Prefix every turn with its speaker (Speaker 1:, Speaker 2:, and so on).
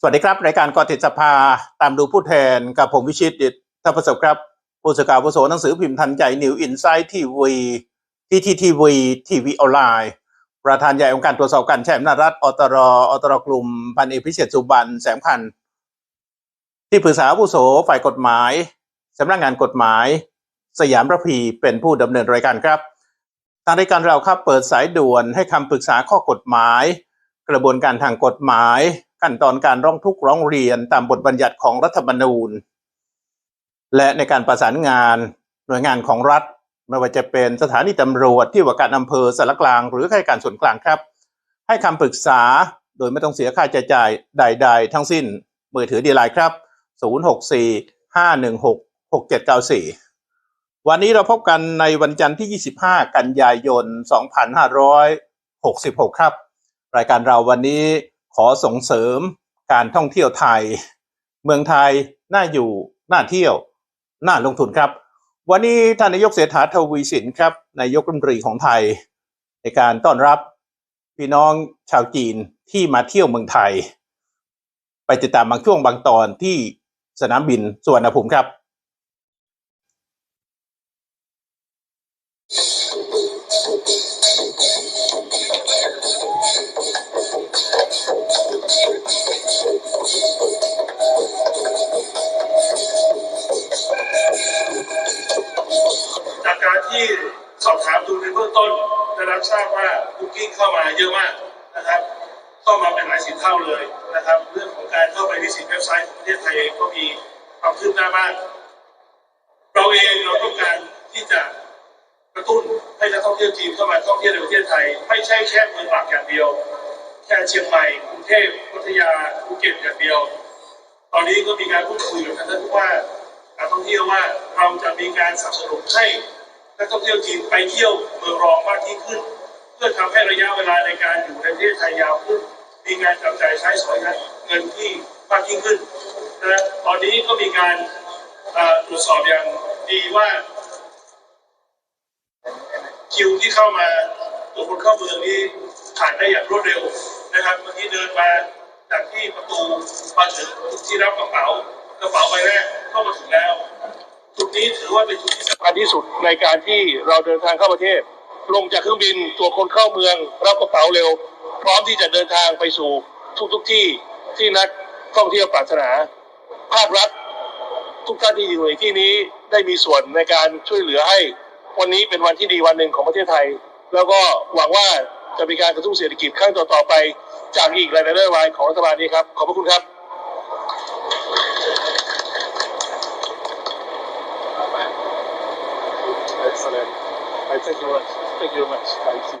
Speaker 1: สวัสดีครับ รายการกอติดสภาตามดูผู้แทนกับผมวิชิตดิตทัพประสบครับผู้สื่อข่าวผู้สหนังสือพิมพ์ทันใจนิวอินไซต์ทีวีทีทีทีวีทีวีออนไลน์ ประธานใหญ่องค์การตรวจสอบการใช้อำนาจรัฐอตรอตรกลุ่มพันเอกพิเศษสุบันแสมคัน ที่ปรึกษาผู้โสฝ่ายกฎหมายสำนักงานกฎหมาย สยามระพีเป็นผู้ดำเนินรายการครับทางรายการเราครับเปิดสายด่วนให้คำปรึกษาข้อกฎหมาย กระบวนการทางกฎหมาย ขั้นตอนการร้องทุกข์ร้องเรียนตามบทบัญญัติของรัฐธรรมนูญ และในการประสานงานหน่วยงานของรัฐ ไม่ว่าจะเป็นสถานีตำรวจที่ว่าการอำเภอสารกลาง หรือข้าราชการส่วนกลางครับ ให้คำปรึกษาโดยไม่ต้องเสียค่าใช้จ่ายใด ๆ ทั้งสิ้นมือถือดีไลน์ครับ 064 516 6794 วันนี้เราพบกันในวันจันทร์ที่ 25 กันยายน 2566 ครับ รายการเราวันนี้ ขอส่งเสริมการท่องเที่ยวไทย เมืองไทยน่าอยู่น่าเที่ยว น่าลงทุนครับ วันนี้ท่านนายกเศรษฐาทวีสินครับนายกรัฐมนตรีของไทย ในการต้อนรับพี่น้องชาวจีนที่มาเที่ยวเมืองไทย ไปติดตามบางช่วงบางตอนที่สนามบินสุวรรณภูมิครับ
Speaker 2: ที่สอบถามดูในเบื้องต้นได้รับทราบว่าบุ๊กิ้งเข้ามาเยอะมากนะครับเข้ามาเป็นหลายสิบเท่าเลยนะครับ เรื่องของการเข้าไปวิสิตเว็บไซต์ของประเทศไทยเองก็มีความคืบหน้ามากเราเองเราต้องการที่จะกระตุ้นให้นักท่องเที่ยวจีนเข้ามาท่องเที่ยวในประเทศไทย ไม่ใช่แค่เมืองหลักอย่างเดียว แค่เชียงใหม่กรุงเทพพัทยาภูเก็ตอย่างเดียว ตอนนี้ก็มีการพูดคุยกับท่านผู้ว่าการท่องเที่ยวว่าเราจะมีการสนับสนุนให้ นักท่องเที่ยวจีนไปเที่ยวเมืองรองมากยิ่งขึ้น เพื่อทำให้ระยะเวลาในการอยู่ในประเทศไทยยาวขึ้น มีการจับจ่ายใช้สอยเงินที่มากยิ่งขึ้นนะตอนนี้ก็มีการตรวจสอบอย่างดีว่า คิวที่เข้ามาตัวคนเข้าเมืองนี้ผ่านได้อย่างรวดเร็วนะครับเมื่อกี้เดินมาจากที่ประตูมาถึงที่รับกระเป๋ากระเป๋าใบแรกเข้ามาถึงแล้ว จุดนี้ถือว่าเป็นจุดที่สำคัญที่สุดในการที่เราเดินทางเข้าประเทศ ลงจากเครื่องบินตัวคนเข้าเมืองรับกระเป๋าเร็ว พร้อมที่จะเดินทางไปสู่ทุกทุกที่ที่นักท่องเที่ยวปรารถนาภาครัฐทุกท่านที่อยู่ในที่นี้ได้มีส่วนในการช่วยเหลือให้ วันนี้เป็นวันที่ดีวันหนึ่งของประเทศไทย แล้วก็หวังว่าจะมีการกระตุ้นเศรษฐกิจครั้งต่อๆไป จากอีกหลายๆนโยบายของรัฐบาลนี้ครับขอบพระคุณครับ
Speaker 3: I thank you much. Thank you much. Thank you.